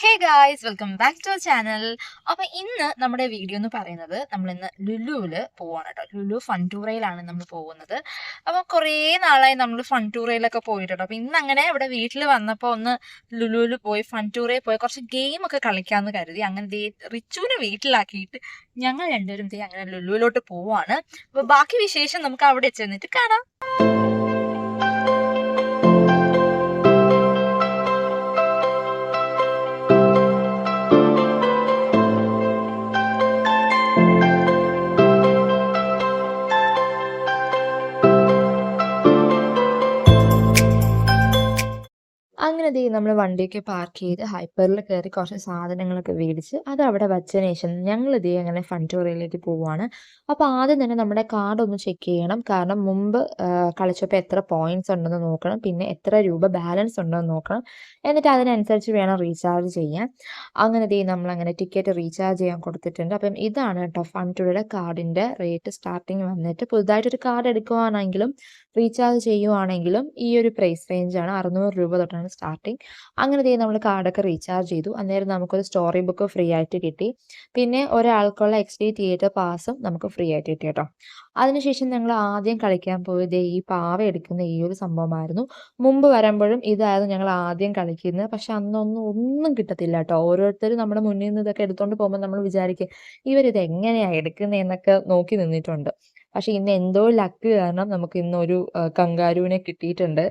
Hey guys welcome back to channel അപ്പൊ ഇന്ന് നമ്മുടെ വീഡിയോ എന്ന് പറയുന്നത് നമ്മൾ ഇന്ന് ലുലുവിൽ പോവാണ് കേട്ടോ ലുലു ഫൺ ടൂറയിലാണ് നമ്മൾ പോകുന്നത്. അപ്പൊ കുറേ നാളായി നമ്മൾ ഫൺ ടൂറയിലൊക്കെ പോയിട്ടുണ്ട്. അപ്പൊ ഇന്ന് അങ്ങനെ ഇവിടെ വീട്ടിൽ വന്നപ്പോൾ ഒന്ന് ലുലുവിൽ പോയി ഫൺ ടൂറയിൽ പോയി കുറച്ച് ഗെയിം ഒക്കെ കളിക്കാമെന്ന് കരുതി. അങ്ങനെ ദേ റിച്ചുവിനെ വീട്ടിലാക്കിയിട്ട് ഞങ്ങൾ രണ്ടുപേരും ദേ അങ്ങനെ ലുലുവിലോട്ട് പോവാണ്. അപ്പൊ ബാക്കി വിശേഷം നമുക്ക് അവിടെ ചെന്നിട്ട് കാണാം. അങ്ങനെ നമ്മൾ വണ്ടിയൊക്കെ പാർക്ക് ചെയ്ത് ഹൈപ്പറിൽ കയറി കുറച്ച് സാധനങ്ങളൊക്കെ മേടിച്ച് അത് അവിടെ വച്ചതിന് ശേഷം ഞങ്ങൾ ഇതേ അങ്ങനെ ഫൺടോറിയയിലേക്ക് പോവുകയാണ് അപ്പോൾ ആദ്യം തന്നെ നമ്മുടെ കാർഡ് ഒന്ന് ചെക്ക് ചെയ്യണം. കാരണം മുമ്പ് കളിച്ചപ്പോൾ എത്ര പോയിന്റ്സ് ഉണ്ടെന്ന് നോക്കണം. പിന്നെ എത്ര രൂപ ബാലൻസ് ഉണ്ടെന്ന് നോക്കണം. എന്നിട്ട് അതിനനുസരിച്ച് വേണം റീചാർജ് ചെയ്യാൻ. അങ്ങനെ ഇതേ നമ്മൾ അങ്ങനെ ടിക്കറ്റ് റീചാർജ് ചെയ്യാൻ കൊടുത്തിട്ടുണ്ട്. അപ്പം ഇതാണ് കേട്ടോ ഫൺ ടൂറിയുടെ കാർഡിന്റെ റേറ്റ് സ്റ്റാർട്ടിങ് വന്നിട്ട്. പുതുതായിട്ടൊരു കാർഡ് എടുക്കുവാണെങ്കിലും റീചാർജ് ചെയ്യുവാണെങ്കിലും ഈ ഒരു പ്രൈസ് റേഞ്ചാണ് അറുന്നൂറ് രൂപ തൊട്ടാണ് സ്റ്റാർട്ടിങ് അങ്ങനെ ദേ നമ്മൾ കാർഡൊക്കെ റീചാർജ് ചെയ്തു. അന്നേരം നമുക്കൊരു സ്റ്റോറി ബുക്ക് ഫ്രീ ആയിട്ട് കിട്ടി. പിന്നെ ഒരാൾക്കുള്ള എക്സ് ഡി തിയേറ്റർ പാസും നമുക്ക് ഫ്രീ ആയിട്ട് കിട്ടി കേട്ടോ. അതിനുശേഷം ഞങ്ങൾ ആദ്യം കളിക്കാൻ പോയത് ഈ പാവ എടുക്കുന്ന ഈ ഒരു സംഭവമായിരുന്നു. മുമ്പ് വരുമ്പോഴും ഇതായിരുന്നു ഞങ്ങൾ ആദ്യം കളിക്കുന്നത്. പക്ഷെ അന്നൊന്നും ഒന്നും കിട്ടത്തില്ല കേട്ടോ. ഓരോരുത്തരും നമ്മുടെ മുന്നിൽ നിന്ന് ഇതൊക്കെ എടുത്തുകൊണ്ട് പോകുമ്പോൾ നമ്മൾ വിചാരിക്കും ഇവരിത് എങ്ങനെയാണ് എടുക്കുന്നത് എന്നൊക്കെ നോക്കി നിന്നിട്ടുണ്ട്. പക്ഷെ ഇന്ന് എന്തോ ലക്ക് കാരണം നമുക്ക് ഇന്ന് ഒരു കങ്കാരുവിനെ കിട്ടിയിട്ടുണ്ട്.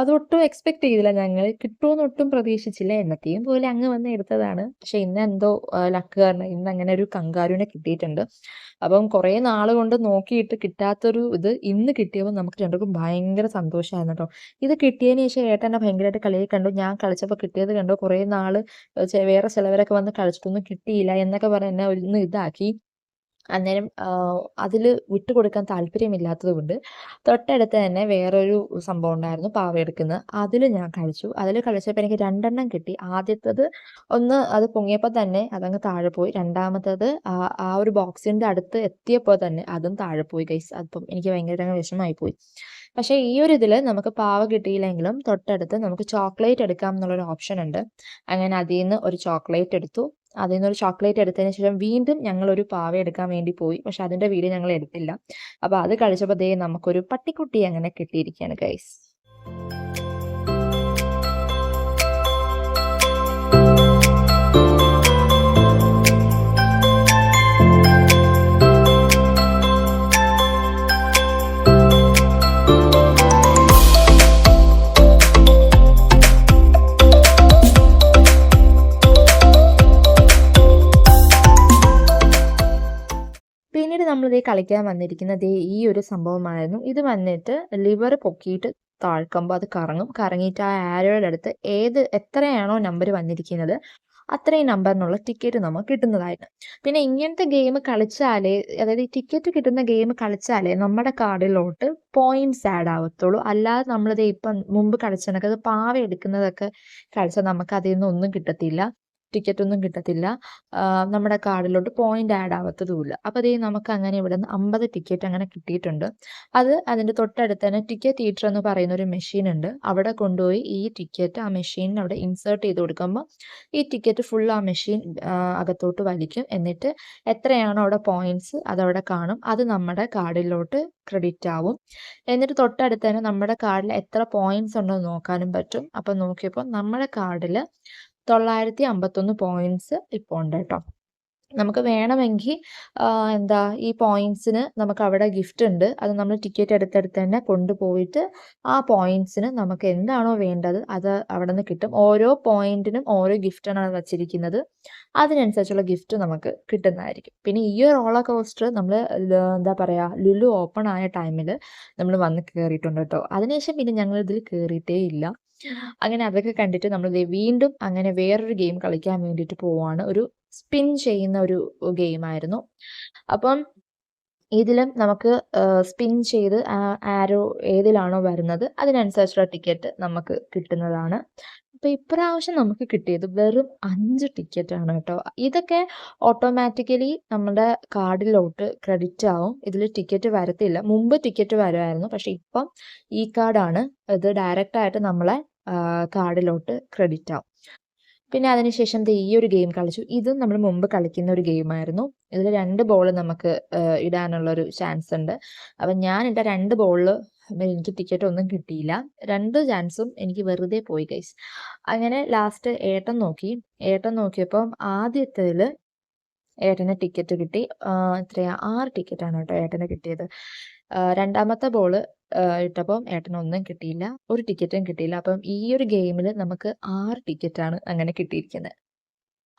അതൊട്ടും എക്സ്പെക്ട് ചെയ്തില്ല. ഞങ്ങൾ കിട്ടുമെന്നൊട്ടും പ്രതീക്ഷിച്ചില്ല. എന്നത്തെയും പോലെ അങ്ങ് വന്ന് എടുത്തതാണ്. പക്ഷെ ഇന്ന് എന്തോ ലക്ക് കാരണം ഇന്ന് അങ്ങനെ ഒരു കങ്കാരുവിനെ കിട്ടിയിട്ടുണ്ട്. അപ്പം കുറേ നാൾ കൊണ്ട് നോക്കിയിട്ട് കിട്ടാത്തൊരു ഇത് ഇന്ന് കിട്ടിയപ്പോൾ നമുക്ക് രണ്ടുപേർക്കും ഭയങ്കര സന്തോഷമായിരുന്നു കേട്ടോ. ഇത് കിട്ടിയതിന് ശേഷം ഏട്ടനെ ഭയങ്കരമായിട്ട് കളിയെ കണ്ടു. ഞാൻ കളിച്ചപ്പോൾ കിട്ടിയത് കണ്ടു. കുറേ നാൾ വേറെ ചിലവരൊക്കെ വന്ന് കളിച്ചിട്ടൊന്നും കിട്ടിയില്ല എന്നൊക്കെ പറഞ്ഞ് എന്നെ ഒന്ന് ഇതാക്കി. അന്നേരം അതിൽ വിട്ടുകൊടുക്കാൻ താല്പര്യമില്ലാത്തത് കൊണ്ട് തൊട്ടടുത്ത് തന്നെ വേറൊരു സംഭവം ഉണ്ടായിരുന്നു പാവ എടുക്കുന്നത് അതിൽ ഞാൻ കഴിച്ചു. അതിൽ കഴിച്ചപ്പോൾ എനിക്ക് രണ്ടെണ്ണം കിട്ടി. ആദ്യത്തത് ഒന്ന് അത് പൊങ്ങിയപ്പോൾ തന്നെ അതങ്ങ് താഴെ പോയി. രണ്ടാമത്തത് ആ ഒരു ബോക്സിന്റെ അടുത്ത് എത്തിയപ്പോൾ തന്നെ അതും താഴെ പോയി കൈസ് അപ്പം എനിക്ക് ഭയങ്കര വിഷമമായി പോയി. പക്ഷേ ഈ ഒരു ഇതിൽ നമുക്ക് പാവ കിട്ടിയില്ലെങ്കിലും തൊട്ടടുത്ത് നമുക്ക് ചോക്ലേറ്റ് എടുക്കാം എന്നുള്ളൊരു ഓപ്ഷൻ ഉണ്ട് അങ്ങനെ അതിൽ നിന്ന് ഒരു ചോക്ലേറ്റ് എടുത്തു. അതിൽ നിന്നൊരു ചോക്ലേറ്റ് എടുത്തതിന് ശേഷം വീണ്ടും ഞങ്ങൾ ഒരു പാവ എടുക്കാൻ വേണ്ടി പോയി. പക്ഷെ അതിന്റെ വീഡിയോ ഞങ്ങൾ എടുത്തില്ല. അപ്പോൾ അത് കഴിച്ചപ്പോൾ ദേ നമുക്കൊരു പട്ടിക്കുട്ടി അങ്ങനെ കിട്ടിയിരിക്കുകയാണ് ഗൈസ് നമ്മളിതേ കളിക്കാൻ വന്നിരിക്കുന്നത് ഈ ഒരു സംഭവമായിരുന്നു. ഇത് വന്നിട്ട് ലിവർ പൊക്കിയിട്ട് താഴ്ക്കുമ്പോൾ അത് കറങ്ങും. കറങ്ങിയിട്ട് ആ ആരോയുടെ അടുത്ത് ഏത് എത്രയാണോ നമ്പർ വന്നിരിക്കുന്നത് അത്രയും നമ്പറിനുള്ള ടിക്കറ്റ് നമുക്ക് കിട്ടുന്നതായിരുന്നു. പിന്നെ ഇങ്ങനത്തെ ഗെയിം കളിച്ചാലേ അതായത് ടിക്കറ്റ് കിട്ടുന്ന ഗെയിം കളിച്ചാലേ നമ്മുടെ കാർഡിലോട്ട് പോയിന്റ്സ് ആഡ് ആവത്തുള്ളൂ. അല്ലാതെ നമ്മളിത് ഇപ്പം മുമ്പ് കളിച്ചതൊക്കെ അത് പാവ എടുക്കുന്നതൊക്കെ കളിച്ചാൽ നമുക്ക് അതിൽ നിന്ന് ഒന്നും കിട്ടത്തില്ല. ടിക്കറ്റ് ഒന്നും കിട്ടത്തില്ല. നമ്മുടെ കാർഡിലോട്ട് പോയിന്റ് ആഡ് ആവത്തതുമില്ല. അപ്പോൾ അതേ നമുക്ക് അങ്ങനെ ഇവിടെ നിന്ന് അമ്പത് ടിക്കറ്റ് അങ്ങനെ കിട്ടിയിട്ടുണ്ട്. അത് അതിന്റെ തൊട്ടടുത്ത് തന്നെ ടിക്കറ്റ് തിയേറ്റർ എന്ന് പറയുന്ന ഒരു മെഷീൻ ഉണ്ട്. അവിടെ കൊണ്ടുപോയി ഈ ടിക്കറ്റ് ആ മെഷീനിൽ അവിടെ ഇൻസേർട്ട് ചെയ്ത് കൊടുക്കുമ്പോൾ ഈ ടിക്കറ്റ് ഫുൾ ആ മെഷീൻ അകത്തോട്ട് വലിക്കും. എന്നിട്ട് എത്രയാണോ അവിടെ പോയിന്റ്സ് അതവിടെ കാണും. അത് നമ്മുടെ കാർഡിലോട്ട് ക്രെഡിറ്റ് ആവും. എന്നിട്ട് തൊട്ടടുത്ത് തന്നെ നമ്മുടെ കാർഡിൽ എത്ര പോയിന്റ്സ് ഉണ്ടോ നോക്കാനും പറ്റും. അപ്പം നോക്കിയപ്പോൾ നമ്മുടെ കാർഡിൽ തൊള്ളായിരത്തി അമ്പത്തൊന്ന് പോയിന്റ്സ് ഇപ്പോൾ ഉണ്ട് കേട്ടോ നമുക്ക് വേണമെങ്കിൽ എന്താ ഈ പോയിന്റ്സിന് നമുക്ക് അവിടെ ഗിഫ്റ്റ് ഉണ്ട്. അത് നമ്മൾ ടിക്കറ്റ് എടുത്തെടുത്ത് തന്നെ കൊണ്ടുപോയിട്ട് ആ പോയിന്റ്സിന് നമുക്ക് എന്താണോ വേണ്ടത് അത് അവിടെ നിന്ന് കിട്ടും. ഓരോ പോയിന്റിനും ഓരോ ഗിഫ്റ്റാണ് വച്ചിരിക്കുന്നത്. അതിനനുസരിച്ചുള്ള ഗിഫ്റ്റ് നമുക്ക് കിട്ടുന്നതായിരിക്കും. പിന്നെ ഈ ഒരു റോളർ കോസ്റ്റർ നമ്മൾ എന്താ പറയുക ലുലു ഓപ്പൺ ആയ ടൈമിൽ നമ്മൾ വന്ന് കയറിയിട്ടുണ്ട് കേട്ടോ അതിനുശേഷം പിന്നെ ഞങ്ങൾ ഇതിൽ കയറിയിട്ടേ ഇല്ല. അങ്ങനെ അതൊക്കെ കണ്ടിട്ട് നമ്മൾ വീണ്ടും അങ്ങനെ വേറൊരു ഗെയിം കളിക്കാൻ വേണ്ടിയിട്ട് പോവാണ്. ഒരു സ്പിൻ ചെയ്യുന്ന ഒരു ഗെയിമായിരുന്നു അപ്പം ഇതിലും നമുക്ക് സ്പിൻ ചെയ്ത് ആരോ ഏതിലാണോ വരുന്നത് അതിനനുസരിച്ചുള്ള ടിക്കറ്റ് നമുക്ക് കിട്ടുന്നതാണ്. അപ്പോൾ ഇപ്രാവശ്യം നമുക്ക് കിട്ടിയത് വെറും അഞ്ച് ടിക്കറ്റ് ആണ് കേട്ടോ ഇതൊക്കെ ഓട്ടോമാറ്റിക്കലി നമ്മുടെ കാർഡിലോട്ട് ക്രെഡിറ്റ് ആവും ഇതിൽ ടിക്കറ്റ് വരത്തില്ല മുമ്പ് ടിക്കറ്റ് വരുമായിരുന്നു പക്ഷെ ഇപ്പം ഈ കാർഡാണ് ഇത് ഡയറക്റ്റ് ആയിട്ട് നമ്മളെ കാർഡിലോട്ട് ക്രെഡിറ്റ് ആവും പിന്നെ അതിനുശേഷം ഈ ഒരു ഗെയിം കളിച്ചു. ഇതും നമ്മൾ മുമ്പ് കളിക്കുന്ന ഒരു ഗെയിമായിരുന്നു. ഇതിൽ രണ്ട് ബോൾ നമുക്ക് ഇടാനുള്ള ഒരു ചാൻസ് ഉണ്ട്. അപ്പം ഞാൻ ഇട്ട രണ്ട് ബോളിൽ എനിക്ക് ടിക്കറ്റ് ഒന്നും കിട്ടിയില്ല. രണ്ട് ചാൻസും എനിക്ക് വെറുതെ പോയി ഗയ്സ്. അങ്ങനെ ലാസ്റ്റ് ഏട്ടൻ നോക്കി. ഏട്ടൻ നോക്കിയപ്പം ആദ്യത്തേതിൽ ഏട്ടന് ടിക്കറ്റ് കിട്ടി. എത്രയാ 6 ടിക്കറ്റാണ് കേട്ടോ ഏട്ടന് കിട്ടിയത്. രണ്ടാമത്തെ ബോൾ ഇട്ടപ്പം ഏട്ടനൊന്നും കിട്ടിയില്ല. ഒരു ടിക്കറ്റും കിട്ടിയില്ല. അപ്പം ഈ ഒരു ഗെയിമിൽ നമുക്ക് ആറ് ടിക്കറ്റാണ് അങ്ങനെ കിട്ടിയിരിക്കുന്നത്.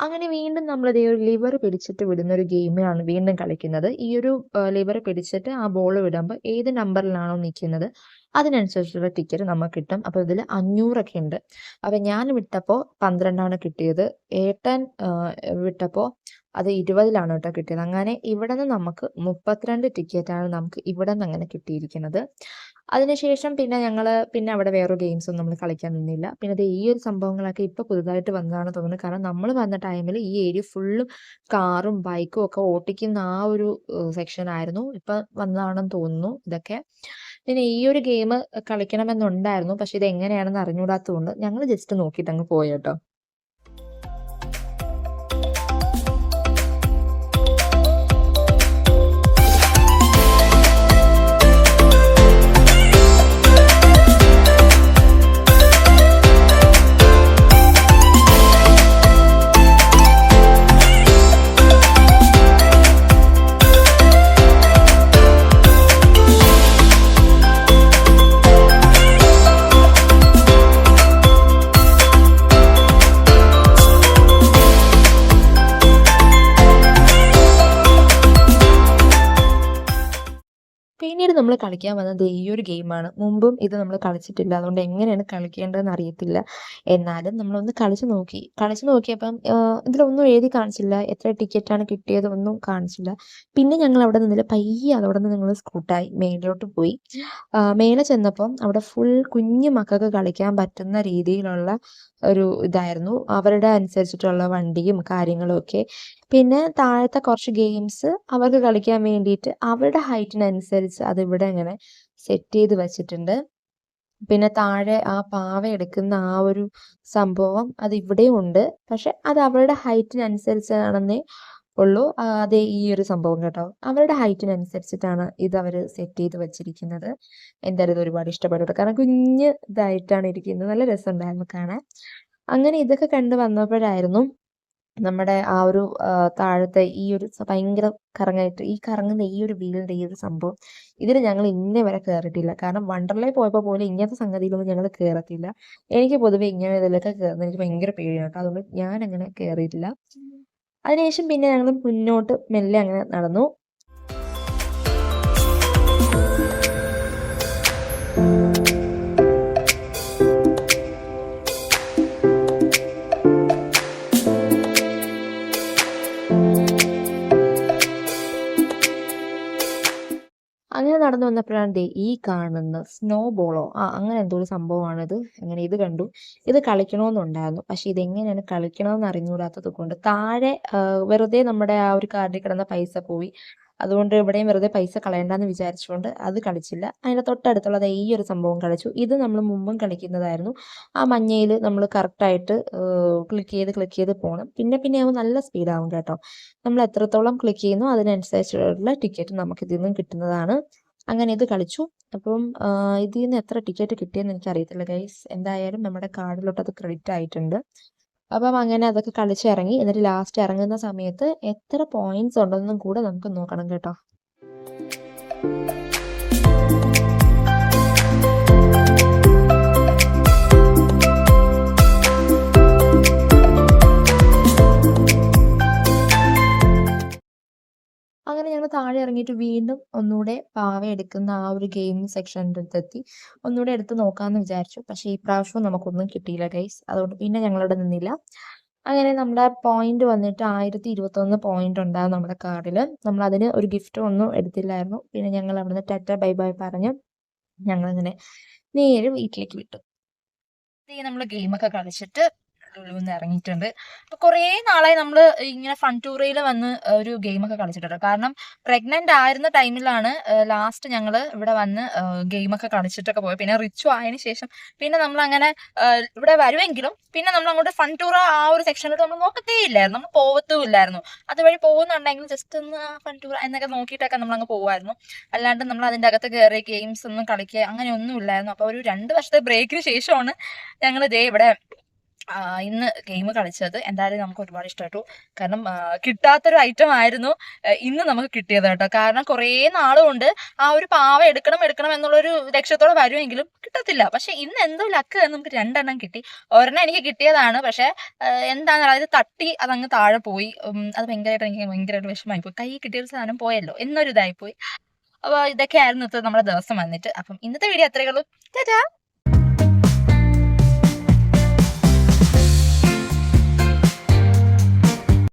അങ്ങനെ വീണ്ടും നമ്മൾ ദേ ഒരു ലിവർ പിടിച്ചിട്ട് വിടുന്ന ഒരു ഗെയിമാണ് വീണ്ടും കളിക്കുന്നത്. ഈ ഒരു ലിവർ പിടിച്ചിട്ട് ആ ബോൾ വിടുമ്പോൾ ഏത് നമ്പറിലാണോ നിൽക്കുന്നത് അതിനനുസരിച്ചുള്ള ടിക്കറ്റ് നമുക്ക് കിട്ടും. അപ്പോൾ 500 ഒക്കെ ഉണ്ട്. അപ്പോൾ ഞാൻ വിട്ടപ്പോ 12 ആണ് കിട്ടിയത്. ഏട്ടൻ ഏഹ്, വിട്ടപ്പോ അത് 20ലാണ് കേട്ടോ കിട്ടിയത്. അങ്ങനെ ഇവിടെ നിന്ന് നമുക്ക് 32 ടിക്കറ്റാണ് നമുക്ക് ഇവിടെ നിന്ന് അങ്ങനെ കിട്ടിയിരിക്കുന്നത്. അതിനുശേഷം പിന്നെ ഞങ്ങൾ പിന്നെ അവിടെ വേറെ ഗെയിംസ് ഒന്നും നമ്മൾ കളിക്കാൻ നിന്നില്ല. പിന്നെ അത് ഈ ഒരു സംഭവങ്ങളൊക്കെ ഇപ്പൊ പുതുതായിട്ട് വന്നതാണ് തോന്നുന്നത് കാരണം നമ്മൾ വന്ന ടൈമിൽ ഈ ഏരിയ ഫുള്ളും കാറും ബൈക്കും ഒക്കെ ഓട്ടിക്കുന്ന ആ ഒരു സെക്ഷൻ ആയിരുന്നു. ഇപ്പൊ വന്നതാണെന്ന് തോന്നുന്നു ഇതൊക്കെ. പിന്നെ ഈ ഒരു ഗെയിം കളിക്കണമെന്നുണ്ടായിരുന്നു. പക്ഷെ ഇത് എങ്ങനെയാണെന്ന് അറിഞ്ഞൂടാത്തതുകൊണ്ട് ഞങ്ങൾ ജസ്റ്റ് നോക്കിയിട്ട് അങ്ങ് പോയി കേട്ടോ. നമ്മൾ കളിക്കാൻ വന്നത് ഈ ഒരു ഗെയിമാണ്. മുമ്പും ഇത് നമ്മൾ കളിച്ചിട്ടില്ല. അതുകൊണ്ട് എങ്ങനെയാണ് കളിക്കേണ്ടതെന്ന് അറിയത്തില്ല. എന്നാലും നമ്മളൊന്ന് കളിച്ച് നോക്കി. കളിച്ച് നോക്കിയപ്പം ഇതിലൊന്നും എഴുതി കാണിച്ചില്ല. എത്ര ടിക്കറ്റാണ് കിട്ടിയത് ഒന്നും കാണിച്ചില്ല. പിന്നെ ഞങ്ങൾ അവിടെ നിന്നില്ല. പയ്യെ അതവിടെ നിന്ന് ഞങ്ങൾ സ്കൂട്ടായി മേളിലോട്ട് പോയി. മേലെ ചെന്നപ്പം അവിടെ ഫുൾ കുഞ്ഞു മക്കൾക്ക് കളിക്കാൻ പറ്റുന്ന രീതിയിലുള്ള ഒരു ഇതായിരുന്നു. അവരുടെ അനുസരിച്ചിട്ടുള്ള വണ്ടിയും കാര്യങ്ങളും ഒക്കെ. പിന്നെ താഴത്തെ കുറച്ച് ഗെയിംസ് അവർക്ക് കളിക്കാൻ വേണ്ടിയിട്ട് അവരുടെ ഹൈറ്റിനനുസരിച്ച് അത് ഇവിടെ ഇങ്ങനെ സെറ്റ് ചെയ്ത് വെച്ചിട്ടുണ്ട്. പിന്നെ താഴെ ആ പാവ എടുക്കുന്ന ആ ഒരു സംഭവം അത് ഇവിടെയും ഉണ്ട്. പക്ഷെ അത് അവരുടെ ഹൈറ്റിനനുസരിച്ചാണെന്നേ ഉള്ളൂ. അതേ ഈ ഒരു സംഭവം കേട്ടോ. അവരുടെ ഹൈറ്റിനനുസരിച്ചിട്ടാണ് ഇത് അവർ സെറ്റ് ചെയ്ത് വെച്ചിരിക്കുന്നത്. എന്തായാലും ഇത് ഒരുപാട് ഇഷ്ടപ്പെട്ടു കാരണം കുഞ്ഞ് ഇതായിട്ടാണ് ഇരിക്കുന്നത്. നല്ല രസമുണ്ടായിരുന്നു കാണാൻ. അങ്ങനെ ഇതൊക്കെ കണ്ട് വന്നപ്പോഴായിരുന്നു നമ്മുടെ ആ ഒരു താഴത്തെ ഈ ഒരു ഭയങ്കര കറങ്ങായിട്ട് ഈ കറങ്ങുന്ന ഈ ഒരു വീടിന്റെ ഈ ഒരു സംഭവം ഇതിൽ ഞങ്ങൾ ഇന്നേ വരെ കയറിയിട്ടില്ല കാരണം വണ്ടർലേ പോയപ്പോൾ പോലും ഇങ്ങനത്തെ സംഗതിയിലൊന്നും ഞങ്ങൾ കയറത്തില്ല എനിക്ക് പൊതുവേ ഇങ്ങനെ ഇതിലൊക്കെ കയറുന്ന എനിക്ക് ഭയങ്കര പേടിയാണ് കേട്ടോ. അതുകൊണ്ട് ഞാൻ അങ്ങനെ കയറിയിട്ടില്ല അതിനുശേഷം പിന്നെ ഞങ്ങൾ മുന്നോട്ട് മെല്ലെ അങ്ങനെ നടന്നു. നടന്നു വന്നപ്പോഴാണ് ദേ ഈ കാണുന്ന സ്നോ ബോളോ ആ അങ്ങനെ എന്തോ ഒരു സംഭവമാണിത്. അങ്ങനെ ഇത് കണ്ടു. ഇത് കളിക്കണമെന്നുണ്ടായിരുന്നു. പക്ഷെ ഇതെങ്ങനെയാണ് കളിക്കണമെന്ന് അറിഞ്ഞുകൂടാത്തത് കൊണ്ട് താഴെ വെറുതെ നമ്മുടെ ആ ഒരു കാർഡിൽ കിടന്ന പൈസ പോയി. അതുകൊണ്ട് ഇവിടെയും വെറുതെ പൈസ കളയണ്ടെന്ന് വിചാരിച്ചുകൊണ്ട് അത് കളിച്ചില്ല. അതിന്റെ തൊട്ടടുത്തുള്ള ദേ ഈ ഒരു സംഭവം കളിച്ചു. ഇത് നമ്മൾ മുമ്പും കളിക്കുന്നതായിരുന്നു. ആ മഞ്ഞയിൽ നമ്മൾ കറക്റ്റായിട്ട് ക്ലിക്ക് ചെയ്ത് ക്ലിക്ക് ചെയ്ത് പോകണം പിന്നെ പിന്നെ ആവും നല്ല സ്പീഡാവും കേട്ടോ. നമ്മൾ എത്രത്തോളം ക്ലിക്ക് ചെയ്യുന്നു അതിനനുസരിച്ചുള്ള ടിക്കറ്റ് നമുക്ക് ഇതിൽ നിന്നും കിട്ടുന്നതാണ്. അങ്ങനെ ഇത് കളിച്ചു. അപ്പം ഇതിൽ നിന്ന് എത്ര ടിക്കറ്റ് കിട്ടിയെന്ന് എനിക്ക് അറിയത്തില്ല ഗൈസ് എന്തായാലും നമ്മുടെ കാർഡിലോട്ട് അത് ക്രെഡിറ്റ് ആയിട്ടുണ്ട്. അപ്പം അങ്ങനെ അതൊക്കെ കളിച്ചിറങ്ങി. എന്നിട്ട് ലാസ്റ്റ് ഇറങ്ങുന്ന സമയത്ത് എത്ര പോയിന്റ്സ് ഉണ്ടെന്നും കൂടെ നമുക്ക് നോക്കണം കേട്ടോ. ഞങ്ങൾ താഴെ ഇറങ്ങിയിട്ട് വീണ്ടും ഒന്നുകൂടെ പാവ എടുക്കുന്ന ആ ഒരു ഗെയിം സെക്ഷന്റെ അടുത്തെത്തി. ഒന്നുകൂടെ എടുത്ത് നോക്കാമെന്ന് വിചാരിച്ചു. പക്ഷേ ഈ പ്രാവശ്യവും നമുക്കൊന്നും കിട്ടിയില്ല ഗൈസ് അതുകൊണ്ട് പിന്നെ ഞങ്ങളവിടെ നിന്നില്ല. അങ്ങനെ നമ്മുടെ പോയിന്റ് വന്നിട്ട് 1021 പോയിന്റ് ഉണ്ടാകും നമ്മുടെ കാർഡിൽ നമ്മൾ അതിന് ഒരു ഗിഫ്റ്റ് ഒന്നും എടുത്തില്ലായിരുന്നു. പിന്നെ ഞങ്ങൾ അവിടുന്ന് ടാറ്റ ബൈ ബൈ പറഞ്ഞ് ഞങ്ങളിങ്ങനെ നേരെ വീട്ടിലേക്ക് വിട്ടു. ദേ നമ്മൾ ഗെയിമൊക്കെ കളിച്ചിട്ട് ലുലുന്ന് ഇറങ്ങിയിട്ടുണ്ട്. അപ്പൊ കുറേ നാളായി നമ്മൾ ഇങ്ങനെ ഫൺ ടൂറയിൽ വന്ന് ഒരു ഗെയിമൊക്കെ കളിച്ചിട്ടുണ്ട്. കാരണം പ്രഗ്നന്റ് ആയിരുന്ന ടൈമിലാണ് ലാസ്റ്റ് ഞങ്ങൾ ഇവിടെ വന്ന് ഗെയിമൊക്കെ കളിച്ചിട്ടൊക്കെ പോയത്. പിന്നെ റിച്ചു ആയതിനു ശേഷം പിന്നെ നമ്മൾ അങ്ങനെ ഇവിടെ വരുമെങ്കിലും പിന്നെ നമ്മൾ അങ്ങോട്ട് ഫൺ ടൂർ ആ ഒരു സെക്ഷനിലോട്ട് നമ്മൾ നോക്കത്തേ ഇല്ലായിരുന്നു നമ്മൾ പോകത്തും ഇല്ലായിരുന്നു അതുവഴി പോകുന്നുണ്ടെങ്കിൽ ജസ്റ്റ് ഒന്ന് ഫൺ ടൂർ എന്നൊക്കെ നോക്കിയിട്ടൊക്കെ നമ്മൾ അങ്ങ് പോകുമായിരുന്നു അല്ലാണ്ട് നമ്മൾ അതിന്റെ അകത്ത് കയറി ഗെയിംസ് ഒന്നും കളിക്കുക അങ്ങനെ ഒന്നും ഇല്ലായിരുന്നു അപ്പോൾ ഒരു രണ്ട് വർഷത്തെ ബ്രേക്കിന് ശേഷമാണ് ഞങ്ങൾ ഇതേ ഇവിടെ ഇന്ന് ഗെയിം കളിച്ചത് എന്തായാലും നമുക്ക് ഒരുപാട് ഇഷ്ടപ്പെട്ടു. കാരണം കിട്ടാത്തൊരു ഐറ്റം ആയിരുന്നു ഇന്ന് നമുക്ക് കിട്ടിയത് കേട്ടോ. കാരണം കുറേ നാളുകൊണ്ട് ആ ഒരു പാവ എടുക്കണം എടുക്കണം എന്നുള്ളൊരു ലക്ഷ്യത്തോടെ വരുമെങ്കിലും കിട്ടത്തില്ല. പക്ഷെ ഇന്ന് എന്തോ ലക്ക് നമുക്ക് രണ്ടെണ്ണം കിട്ടി. ഒരെണ്ണം എനിക്ക് കിട്ടിയതാണ്. പക്ഷെ എന്താണ് അതായത് തട്ടി അതങ്ങ് താഴെ പോയി. അത് ഭയങ്കരമായിട്ട് എനിക്ക് ഭയങ്കരമായിട്ട് വിഷമമായി പോയി. കൈ കിട്ടിയൊരു സാധനം പോയല്ലോ. എന്നൊരു ഇതായി പോയി. അപ്പോൾ ഇതൊക്കെയായിരുന്നു ഇത്ര നമ്മുടെ ദിവസം വന്നിട്ട്. അപ്പം ഇന്നത്തെ വീഡിയോ അത്രയേ ഉള്ളൂ. ടാറ്റാ!